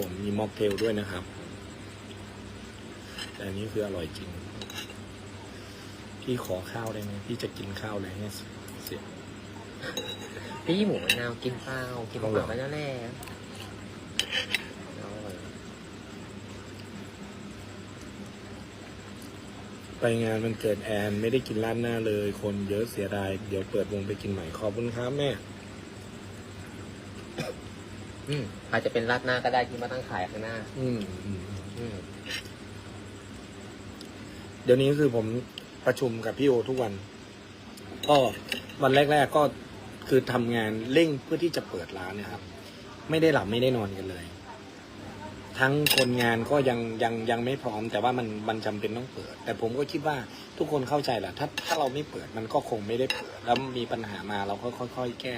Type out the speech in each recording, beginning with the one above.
ผมมีม็อกเทลด้วยนะครับ แต่อันนี้คืออร่อยจริง พี่ขอข้าวได้ไหมพี่จะกินข้าวเลยให้เสีย พี่หมูมะนาวกินเปล่ากินเปเอาเหรล่าอไปแล้วแหละเอาเลยไปงานมันเกิดแอน ไม่ได้กินร้านหน้าเลย คนเยอะเสียดาย เดี๋ยวเปิดวงไปกินใหม่ขอบคุณครับแม่ อืมอาจจะเป็นราดหน้าก็ได้ที่มาตั้งขายข้างหน้า อืมอืมอืมเดี๋ยวนี้คือผมประชุมกับพี่โอทุกวัน ก็วันแรก ๆ ก็คือทำงานเร่งเพื่อที่จะเปิดร้านเนะครับ ไม่ได้หลับไม่ได้นอนกันเลย ทั้งคนงานก็ยังยังยังไม่พร้อม แต่ว่ามันมันจำเป็นต้องเปิด แต่ผมก็คิดว่าทุกคนเข้าใจแหละถ้าถ้าเราไม่เปิดมันก็คงไม่ได้เปิด แล้วมีปัญหามาเราก็ค่อย ๆ แก้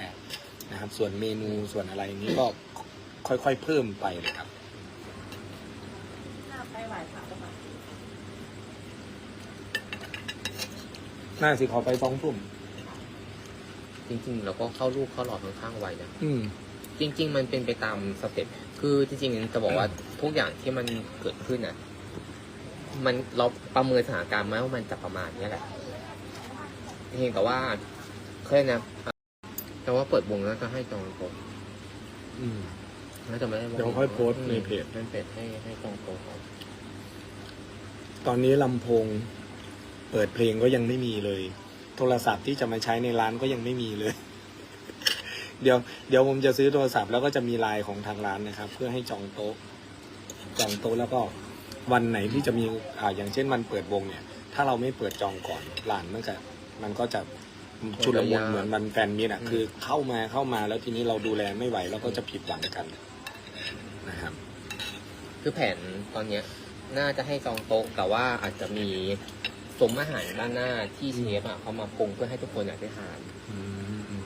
นะครับ ส่วนเมนูส่วนอะไรนี้ก็ ค่อยๆเพิ่มไปเลยครับถ้าไปไหวพระประมาณน่าสิขอไปสองทุ่มจริงๆเราก็เข้าลูกเข้าหลอดค่อนข้างไวนะอืม จริง ๆ มันเป็นไปตามสเต็ปคือจริงๆจะบอกว่าทุกอย่างที่มันเกิดขึ้นอะ มันเราประเมินสถานการณ์มาว่ามันจะประมาณเนี้ยแหละเพียงแต่ว่าเคยกนะแต่ว่าเปิดวงแล้วจะให้จองโต๊ะอืม น่าจะไม่ได้เดี๋ยวค่อยโพสต์ในเพจในเพจให้ให้จองโต๊ะก่อนตอนนี้ลำโพงเปิดเพลงก็ยังไม่มีเลย โทรศัพท์ที่จะมาใช้ในร้านก็ยังไม่มีเลย เดี๋ยวเดี๋ยวผมจะซื้อโทรศัพท์แล้วก็จะมีไลน์ของทางร้านนะครับ เพื่อให้จองโต๊ะจองโต๊ะแล้วก็วันไหนที่จะมีอ่าอย่างเช่นวันเปิดวงเนี่ย ถ้าเราไม่เปิดจองก่อนร้านมันก็มันก็จะ ชุลมุนเหมือนวันแฟนมีตอะคือเข้ามาเข้ามาแล้วทีนี้เราดูแลไม่ไหวแล้วก็จะผิดหวังกันนะครับคือแผนตอนเนี้ย น่าจะให้จองโต๊ะแต่ว่าอาจจะมีสมอาหารด้านหน้าที่เชฟอะเขามาปรุงเพื่อให้ทุกคนอยากได้ทานอืมอืม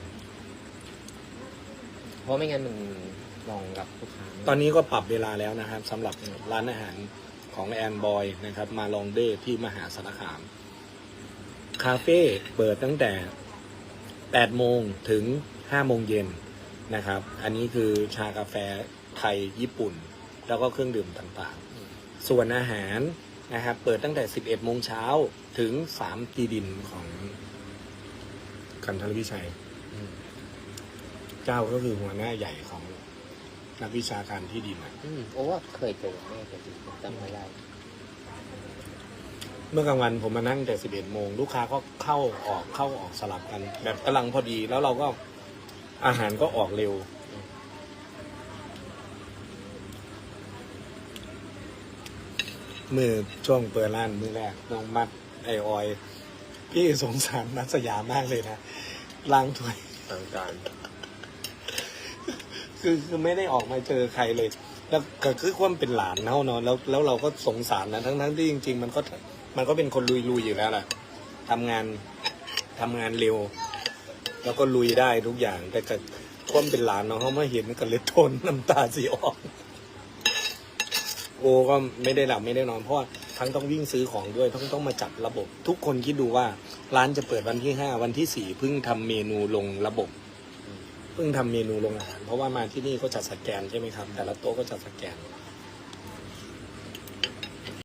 เพราะไม่งั้นมันรองรับลูกค้าไม่ได้ตอนนี้ก็ปรับเวลาแล้วนะครับสำหรับร้านอาหารของแอนบอยนะครับ มาลองเดย์ที่มหาสารคาม คาเฟ่เปิดตั้งแต่ 8 โมงถึง 5 โมงเย็นนะครับ อันนี้คือชากาแฟไทยญี่ปุ่น แล้วก็เครื่องดื่มต่างๆ ส่วนอาหารนะครับ เปิดตั้งแต่ 11 โมงเช้าถึง 3 ตีดินของกันทรวิชัย เจ้าก็คือหัวหน้าใหญ่ของนักวิชาการที่ดินอะ อืมโอ้ว่าเคยเจอแม่เคยเจอจำไม่ได้ เมื่อกลางวันผมมานั่งแต่11โมงลูกค้าก็เข้าออกเข้าออกสลับกัน แบบกำลังพอดีแล้วเราก็อาหารก็ออกเร็ว มือช่วงเปิดร้านมือแรกน้องมัดไอออย พี่สงสารนัทสยามมากเลยนะล้างถ้วยทางการ คือคือไม่ได้ออกมาเจอใครเลย แล้วก็คือความเป็นหลานเนาะเนาะแล้วแล้วเราก็สงสารนะทั้งทั้งที่จริง ๆ มันก็ มันก็เป็นคนลุยลุยๆอยู่แล้วแหละทำงานทำงานเร็ว แล้วก็ลุยได้ทุกอย่างแต่ก็ความเป็นหลานเนาะเขามาเห็นก็เลยทนน้ำตาสีออกโอก็ไม่ได้หลับไม่ได้นอนเพราะว่าทั้งต้องวิ่งซื้อของด้วยต้งต้องมาจัดระบบ ทุกคนคิดดูว่าร้านจะเปิดวันที่ห้าวันที่สี่เพิ่งทำเมนูลงระบบ เพิ่งทำเมนูลงอาหารเพราะว่ามาที่นี่ก็จะสแกนใช่ไหมครับ แต่ละโต๊ะก็จะสแกน